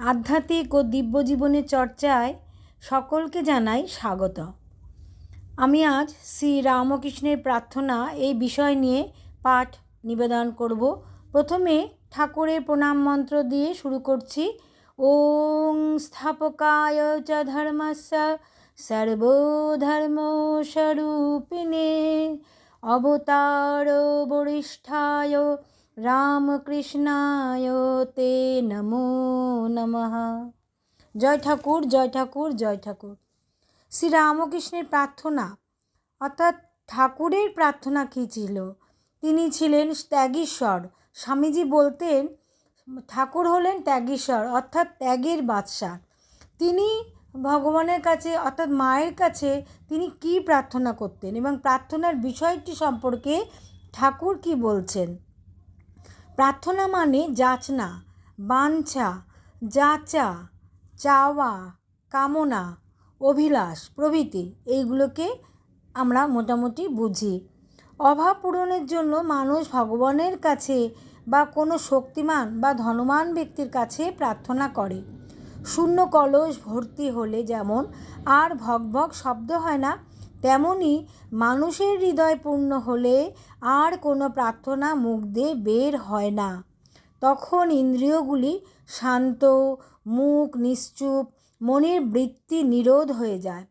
আধ্যাত্মিক ও দিব্য জীবনের চর্চায় সকলকে জানাই স্বাগত। আমি আজ শ্রী রামকৃষ্ণের প্রার্থনা এই বিষয় নিয়ে পাঠ নিবেদন করব। প্রথমে ঠাকুরের প্রণাম মন্ত্র দিয়ে শুরু করছি। ওং স্থাপকায় চ ধর্মস্য সর্বধর্ম স্বরূপিণে অবতার বরিষ্ঠায় রামকৃষ্ণায় তে নমো নমঃ। জয় ঠাকুর জয় ঠাকুর জয় ঠাকুর। শ্রী রামকৃষ্ণের প্রার্থনা, অর্থাৎ ঠাকুরের প্রার্থনা কী ছিল? তিনি ছিলেন ত্যাগীশ্বর। স্বামীজি বলতেন, ঠাকুর হলেন ত্যাগীশ্বর, অর্থাৎ ত্যাগের বাদশাহ। তিনি ভগবানের কাছে, অর্থাৎ মায়ের কাছে, তিনি কি প্রার্থনা করতেন এবং প্রার্থনার বিষয়টি সম্পর্কে ঠাকুর কি বলছেন? প্রার্থনা মানে যাচনা, বাঞ্ছা, যাচা, চাওয়া, কামনা, অভিলাষ, প্রভৃতি। এইগুলোকে আমরা মোটামুটি বুঝি। অভাব পূরণের জন্য মানুষ ভগবানের কাছে বা কোনো শক্তিমান বা ধনবান ব্যক্তির কাছে প্রার্থনা করে। শূন্য কলস ভর্তি হলে যেমন আর ভগভগ শব্দ হয় না তেমনি মানুষের হৃদয় পূর্ণ হলে আর কোনো প্রার্থনা মুখ দিয়ে বের হয় না। তখন ইন্দ্রিয়গুলি শান্ত, মুখ নিশ্চুপ, মনের বৃত্তি নিরোধ হয়ে যায়।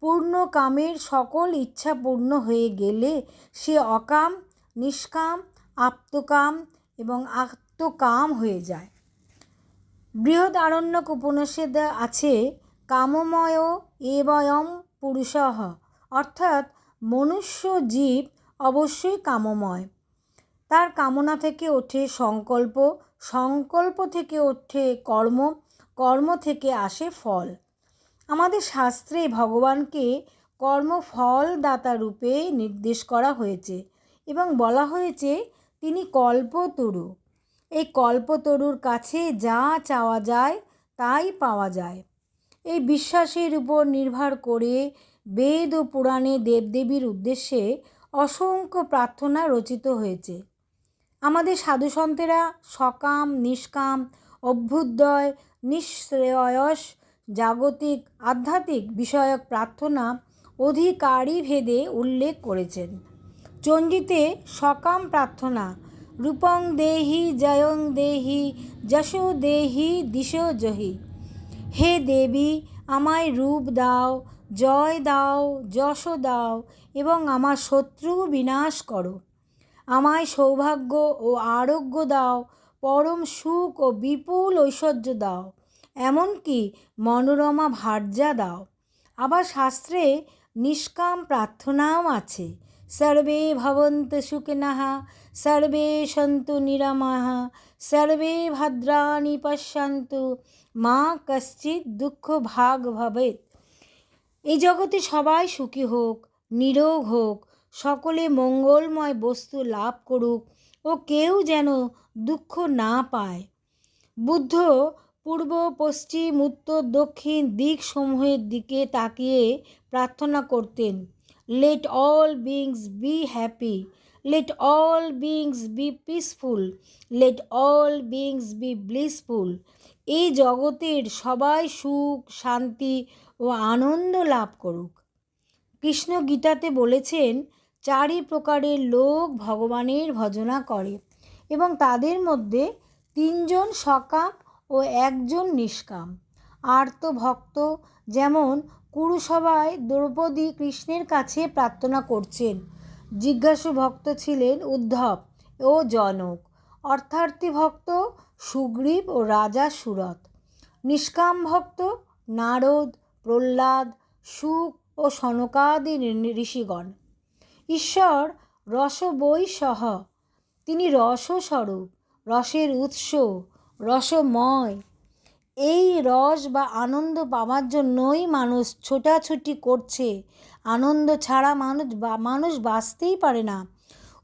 পূর্ণ কামের সকল ইচ্ছা পূর্ণ হয়ে গেলে সে অকাম, নিষ্কাম আপ্তকাম এবং আত্মকাম হয়ে যায়। বৃহৎ আরণ্যক উপনিষদে আছে, কামময় এবয়ম পুরুষহ। অর্থাৎ মনুষ্য জীব অবশ্যই কামময়। তার কামনা থেকে ওঠে সংকল্প সংকল্প থেকে ওঠে কর্ম কর্ম থেকে আসে ফল। আমাদের শাস্ত্রে ভগবানকে কর্মফলদাতা রূপে নির্দেশ করা হয়েছে এবং বলা হয়েছে, তিনি কল্পতরু। এই কল্পতরুর কাছে যা চাওয়া যায়, তাই পাওয়া যায়। এই বিশ্বাসের উপর নির্ভর করে বেদ ও পুরাণে দেবদেবীর উদ্দেশ্যে অসংখ্য প্রার্থনা রচিত হয়েছে। আমাদের সাধুসন্তেরা সকাম, নিষ্কাম, অভ্যুদয়, নিঃশ্রেয়স, জাগতিক, আধ্যাত্মিক বিষয়ক প্রার্থনা অধিকারী ভেদে উল্লেখ করেছেন। চণ্ডীতে সকাম প্রার্থনা, রূপং দেহি, জয়ং দেহি, যশো দেহি, দিশ জহি। হে দেবী, আমায় রূপ দাও জয় দাও, যশ দাও এবং আমার শত্রু বিনাশ করো। আমায় সৌভাগ্য ও আরোগ্য দাও, পরম সুখ ও বিপুল ঐশ্বর্য দাও, এমনকি মনোরমা ভার্যা দাও। আবার শাস্ত্রে নিষ্কাম প্রার্থনাও আছে, সর্বে ভবন্ত সুখিনঃ সর্বে সন্তু নিরামহ, সর্বে ভদ্রাণি পশ্যন্তু, মা কশ্চিৎ দুঃখ ভাগ ভবেত এই জগতে সবাই সুখী হোক, নিরোগ হোক, সকলে মঙ্গলময় বস্তু লাভ করুক ও কেউ যেন দুঃখ না পায়। বুদ্ধ পূর্ব, পশ্চিম, উত্তর, দক্ষিণ দিকসমূহের দিকে তাকিয়ে প্রার্থনা করতেন let all beings be happy let all beings be peaceful let all beings be blissful এই জগতের সবাই সুখ, শান্তি ও আনন্দ লাভ করুক। কৃষ্ণ গীতাতে বলেছেন, চারি প্রকারের লোক ভগবানের ভজনা করে এবং তাদের মধ্যে তিনজন সকাম ও একজন নিষ্কাম। আর্ত ভক্ত যেমন কুরুসভায় দ্রৌপদী কৃষ্ণের কাছে প্রার্থনা করছেন, জিজ্ঞাসু ভক্ত ছিলেন উদ্ধব ও জনক। অর্থার্থী ভক্ত সুগ্রীব ও রাজা সুরত নিষ্কাম ভক্ত, নারদ, প্রহ্লাদ, সুখ ও সনকাদি ঋষিগণ। ঈশ্বর রসবই সহ। তিনি রসস্বরূপ, রসের উৎস, রসময়। এই রস বা আনন্দ পাওয়ার জন্যই মানুষ ছোটাছুটি করছে। আনন্দ ছাড়া মানুষ বা, মানুষ বাঁচতেই পারে না।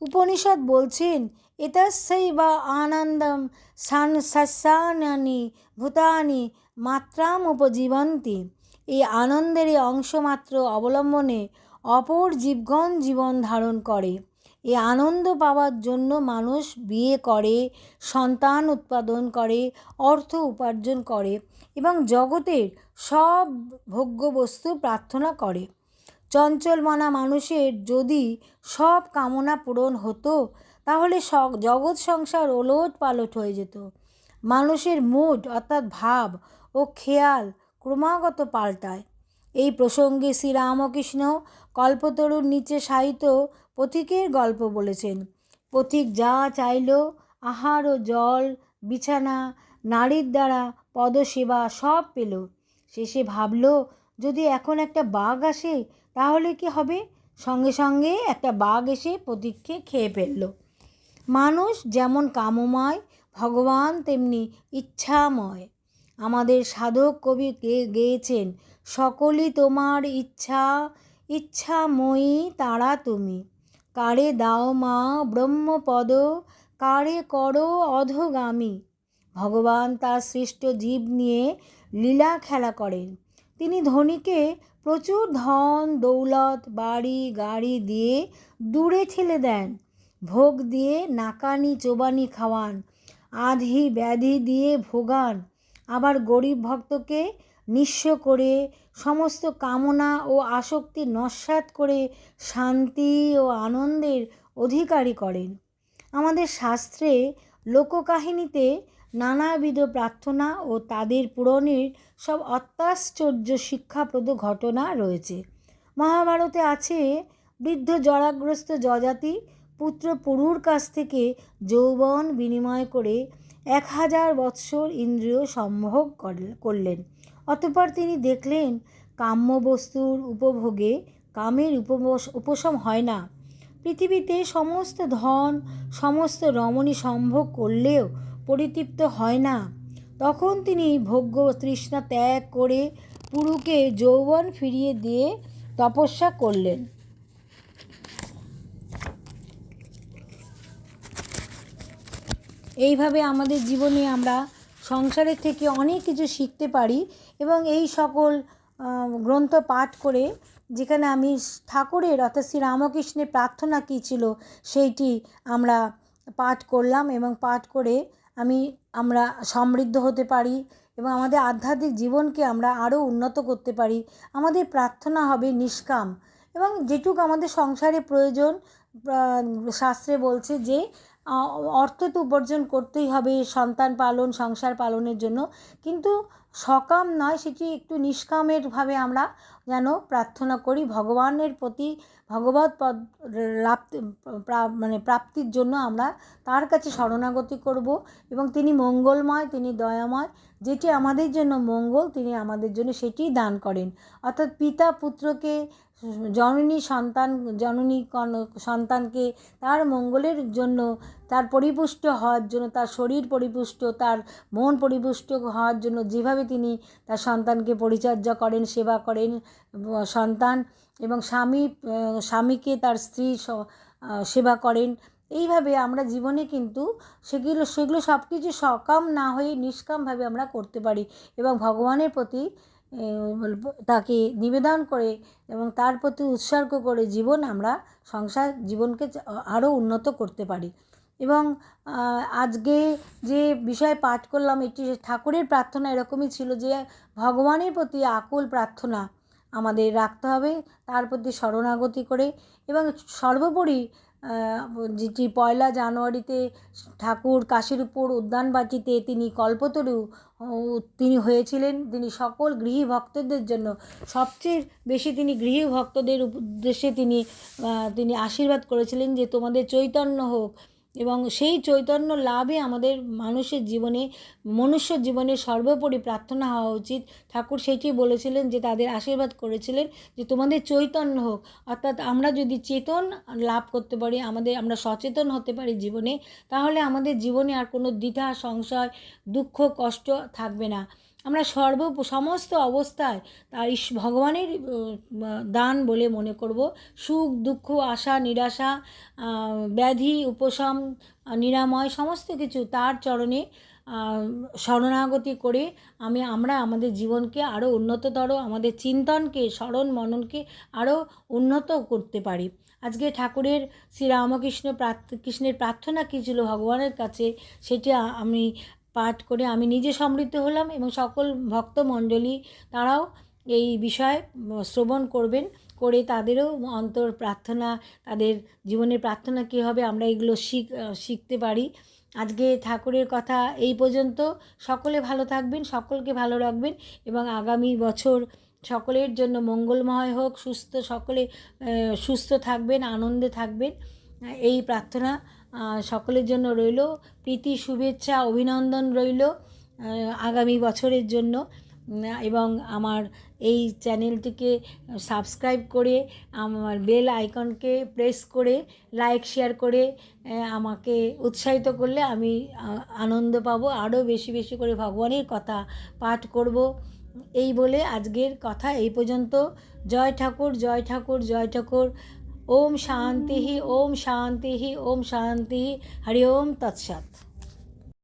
উপনিষদ বলছেন এতস্যই বা আনন্দম সান সস্যানি ভূতানি মাত্রাম উপজীবন্তি এই আনন্দের অংশমাত্র অবলম্বনে অপর জীবগণ জীবন ধারণ করে। এই আনন্দ পাওয়ার জন্য মানুষ বিয়ে করে, সন্তান উৎপাদন করে, অর্থ উপার্জন করে এবং জগতের সব ভোগ্য বস্তু প্রার্থনা করে। চঞ্চল মনা মানুষের যদি সব কামনা পূরণ হতো, তাহলে জগৎ সংসার ওলট পালট হয়ে যেত। মানুষের মুড অর্থাৎ ভাব ও খেয়াল ক্রমাগত পাল্টায়। এই প্রসঙ্গে শ্রীরামকৃষ্ণ কল্পতরুর নিচে সাহিত্য পথিকের গল্প বলেছেন। পথিক যা চাইল, আহার ও জল, বিছানা নারীর দ্বারা, পদসেবা সব পেল। শেষে ভাবল যদি এখন একটা বাঘ আসে, তাহলে কি হবে? সঙ্গে সঙ্গে একটা বাঘ এসে পথিককে খেয়ে ফেলল। মানুষ যেমন কামময়, ভগবান তেমনি ইচ্ছাময়। আমাদের সাধক কবি কে গেয়েছেন, সকলই তোমার ইচ্ছা, ইচ্ছাময়ী তারা তুমি। কারে দাও মা ব্রহ্মপদ, কারে করো অধগামী। ভগবান তার সৃষ্ট জীব নিয়ে লীলা খেলা করেন। তিনি ধনীকে প্রচুর ধন, দৌলত, বাড়ি, গাড়ি দিয়ে দূরে ঠেলে দেন। ভোগ দিয়ে নাকানি, চোবানি খাওয়ান, আধি ব্যাধি দিয়ে ভোগান। আবার গরিব ভক্তকে নিঃস্ব করে সমস্ত কামনা ও আসক্তি নস্যাৎ করে শান্তি ও আনন্দের অধিকারী করেন। আমাদের শাস্ত্রে লোককাহিনীতে নানাবিধ প্রার্থনা ও তাদের পূরণের সব অত্যাশ্চর্য শিক্ষাপ্রদ ঘটনা রয়েছে। মহাভারতে আছে, বৃদ্ধ জরাগ্রস্ত যজাতি পুত্র পুরুর কাছ থেকে যৌবন বিনিময় করে এক হাজার বৎসর ইন্দ্রিয় সম্ভোগ করলেন। অতপর তিনি দেখলেন কাম্য বস্তুর উপভোগে কামের উপশম হয় না। পৃথিবীতে সমস্ত ধন, সমস্ত রমণী সম্ভোগ করলেও পরিতৃপ্ত হয় না। তখন তিনি ভোগ্য তৃষ্ণা ত্যাগ করে পুরুকে যৌবন ফিরিয়ে দিয়ে তপস্যা করলেন। এইভাবে আমাদের জীবনে আমরা সংসারের থেকে অনেক কিছু শিখতে পারি এবং এই সকল গ্রন্থ পাঠ করে যেখানে আমি ঠাকুরের অর্থাৎ শ্রী রামকৃষ্ণের প্রার্থনা কী ছিল সেইটি আমরা পাঠ করলাম এবং পাঠ করে আমি, আমরা সমৃদ্ধ হতে পারি এবং আমাদের আধ্যাত্মিক জীবনকে আমরা আরও উন্নত করতে পারি। আমাদের প্রার্থনা হবে নিষ্কাম এবং যেটুকু আমাদের সংসারে প্রয়োজন শাস্ত্রে বলছে যে অর্থ তো উপার্জন করতেই হবে, সন্তান পালন, সংসার পালনের জন্য। কিন্তু সকাম নয়, সেটি একটু নিষ্কামেরভাবে আমরা যেন প্রার্থনা করি, ভগবানের প্রতি ভগবত পদ মানে প্রাপ্তির জন্য আমরা তার কাছে শরণাগতি করব এবং তিনি মঙ্গলময়, তিনি দয়াময়। যেটি আমাদের জন্য মঙ্গল, তিনি আমাদের জন্য সেটি দান করেন। অর্থাৎ পিতা পুত্রকে জননী সন্তান, জননী সন্তানকে তার মঙ্গলের জন্য, তার পরিপুষ্ট হওয়ার জন্য, তার শরীর পরিপুষ্ট, তার মন পরিপুষ্ট হওয়ার জন্য যেভাবে তিনি তার সন্তানকে পরিচর্যা করেন, সেবা করেন সন্তান এবং স্বামী স্বামীকে তার স্ত্রী সেবা করেন। এইভাবে আমরা জীবনে কিন্তু সেগুলো সেগুলো সব কিছু সকাম না হয়ে নিষ্কামভাবে আমরা করতে পারি এবং ভগবানের প্রতি তাকে নিবেদন করে এবং তার প্রতি উৎসর্গ করে জীবন আমরা সংসার জীবনকে আরও উন্নত করতে পারি। এবং আজকে যে বিষয় পাঠ করলাম, এটি ঠাকুরের প্রার্থনা এরকমই ছিল যে ভগবানের প্রতি আকুল প্রার্থনা আমাদের রাখতে হবে, তার প্রতি শরণাগতি করে এবং সর্বোপরি যেটি পয়লা জানুয়ারিতে ঠাকুর কাশীর উপর উদ্যানবাটিতে তিনি কল্পতরু তিনি হয়েছিলেন। তিনি সকল গৃহী ভক্তদের জন্য সবচেয়ে বেশি তিনি গৃহী ভক্তদের উদ্দেশ্যে তিনি তিনি আশীর্বাদ করেছিলেন যে তোমাদের চৈতন্য হোক এবং সেই চৈতন্য লাভে আমাদের মানুষের জীবনে, মনুষ্য জীবনে সর্বোপরি প্রার্থনা হওয়া উচিত। ঠাকুর সেটি বলেছিলেন যে, তাদের আশীর্বাদ করেছিলেন যে, তোমাদের চৈতন্য হোক। অর্থাৎ আমরা যদি চেতন লাভ করতে পারি, আমাদের, আমরা সচেতন হতে পারি জীবনে, তাহলে আমাদের জীবনে আর কোনো দ্বিধা, সংশয়, দুঃখ, কষ্ট থাকবে না। আমরা সর্ব, সমস্ত অবস্থায় তার ভগবানের দান বলে মনে করব। সুখ, দুঃখ, আশা, নিরাশা ব্যাধি, উপশম, নিরাময়, সমস্ত কিছু তার চরণে শরণাগতি করে আমি, আমরা আমাদের জীবনকে আরও উন্নততর, আমাদের চিন্তনকে, স্মরণ মননকে আরও উন্নত করতে পারি। আজকে ঠাকুরের শ্রীরামকৃষ্ণ কৃষ্ণের প্রার্থনা কী ছিল ভগবানের কাছে, সেটি আমি পাঠ করে আমি নিজে সমৃদ্ধ হলাম এবং সকল ভক্তমণ্ডলী তারাও এই বিষয়ে শ্রবণ করবেন, করে তাদেরও অন্তর প্রার্থনা, তাদের জীবনের প্রার্থনা কী হবে আমরা এগুলো শিখ শিখতে পারি। আজকে ঠাকুরের কথা এই পর্যন্ত। সকলে ভালো থাকবেন, সকলকে ভালো রাখবেন এবং আগামী বছর সকলের জন্য মঙ্গলময় হোক, সুস্থ সকলে সুস্থ থাকবেন, আনন্দে থাকবেন। এই প্রার্থনা সকলের জন্য রইল। প্রীতি, শুভেচ্ছা, অভিনন্দন রইল আগামী বছরের জন্য। এবং আমার এই চ্যানেলটিকে সাবস্ক্রাইব করে, আমার বেল আইকনকে প্রেস করে, লাইক, শেয়ার করে আমাকে উৎসাহিত করলে আমি আনন্দ পাবো, আরও বেশি বেশি করে ভগবানের কথা পাঠ করব। এই বলে আজকের কথা এই পর্যন্ত। জয় ঠাকুর জয় ঠাকুর জয় ঠাকুর। ओम शांति ही ओम शांति ही ओम शांति ही हरिओम तत्सत।